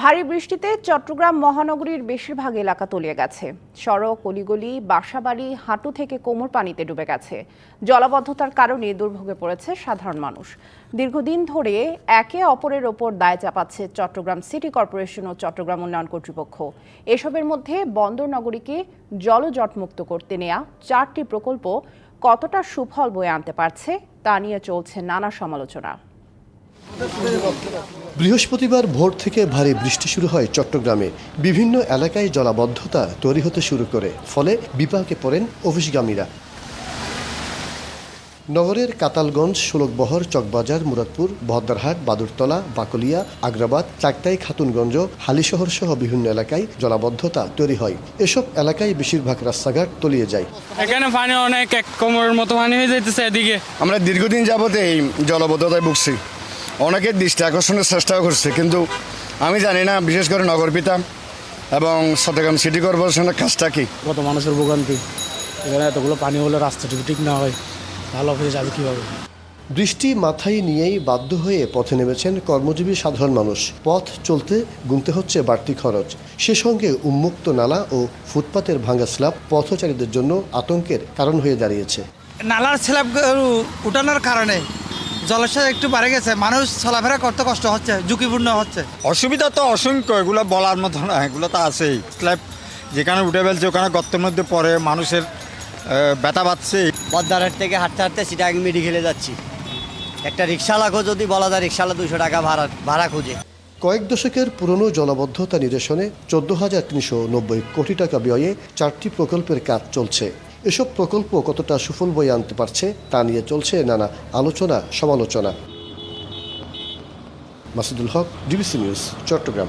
ভারী বৃষ্টিতে চট্টগ্রাম মহানগরীর বেশিরভাগ এলাকা তলিয়ে গেছে। সড়ক, অলিগলি, বাসাবাড়ি, হাঁটু থেকে কোমর পানিতে ডুবে গেছে। জলাবদ্ধতার কারণে দুর্ভোগে পড়েছে সাধারণ মানুষ। দীর্ঘদিন ধরে একে অপরের ওপর দায় চাপাচ্ছে চট্টগ্রাম সিটি কর্পোরেশন ও চট্টগ্রাম উন্নয়ন কর্তৃপক্ষ। এসবের মধ্যে বন্দর নগরীকে জলজটমুক্ত করতে নেওয়া চারটি প্রকল্প কতটা সুফল বয়ে আনতে পারছে তা নিয়ে চলছে নানা সমালোচনা। বৃহস্পতিবার ভোর থেকে ভারী বৃষ্টি শুরু হয় চট্টগ্রামে। বিভিন্ন এলাকায় জলাবদ্ধতা তৈরি হতে শুরু করে ফলে বিপাকে পড়েন অফিসগামীরা নগরের কাতালগঞ্জ ষোলকবহর চকবাজার মুরাদপুর বহদ্দারহাট বাদুরতলা বাকলিয়া আগ্রাবাদ চাকতাই খাতুনগঞ্জ হালিশহর সহ বিভিন্ন এলাকায় জলাবদ্ধতা তৈরি হয়। এসব এলাকায় বেশিরভাগ রাস্তাঘাট তলিয়ে যায়। এখানে পানি অনেক এক কোমরের মতো পানি হয়ে যাইতেছে এদিকে। আমরা দীর্ঘদিন যাবত এই জলবদ্ধতায় ভুগছি। অনেকে দৃষ্টি আকর্ষণের চেষ্টাও করছে কিন্তু আমি জানি না বিশেষ করে নগরপিতা এবং চট্টগ্রাম সিটি কর্পোরেশনের কাজটা কি? কত মানুষের ভোগান্তি। এখানে এতগুলো পানি হলে রাস্তা ঠিক না হয় ভালো অফিসে যাবে কীভাবে? বৃষ্টি মাথায় নিয়েই বাধ্য হয়ে পথে নেমেছেন কর্মজীবী সাধারণ মানুষ। পথ চলতে গুনতে হচ্ছে বাড়তি খরচ। সে সঙ্গে উন্মুক্ত নালা ও ফুটপাতের ভাঙা স্ল্যাব পথচারীদের জন্য আতঙ্কের কারণ হয়ে দাঁড়িয়েছে। নালার স্ল্যাব উঠানোর কারণে জলাশয় একটু বাড়ে গেছে মানুষ চলাফেরা করতে কষ্ট হচ্ছে ঝুঁকিপূর্ণ হচ্ছে। অসুবিধা তো অসংখ্য এগুলো বলার মতো না এগুলো তো আছেই। স্ল্যাব যেখানে উঠে ফেলছে ওখানে গর্তের মধ্যে পড়ে মানুষের ব্যথা পাচ্ছে। পদ্মারহাট থেকে হাঁটতে হাঁটতে সিটাং মেডিকেলে যাচ্ছি। একটা রিক্সাওয়ালাকেও যদি বলা যায় রিক্সাওয়ালা দুশো টাকা ভাড়া ভাড়া খুঁজে। কয়েক দশকের পুরনো জলাবদ্ধতা নিরসনে চোদ্দ হাজার তিনশো নব্বই কোটি টাকা ব্যয়ে চারটি প্রকল্পের কাজ চলছে। এসব প্রকল্প কতটা সুফল বই আনতে পারছে তা নিয়ে চলছে নানা আলোচনা, সমালোচনা। Masudul Haq, DBC news, Chattogram.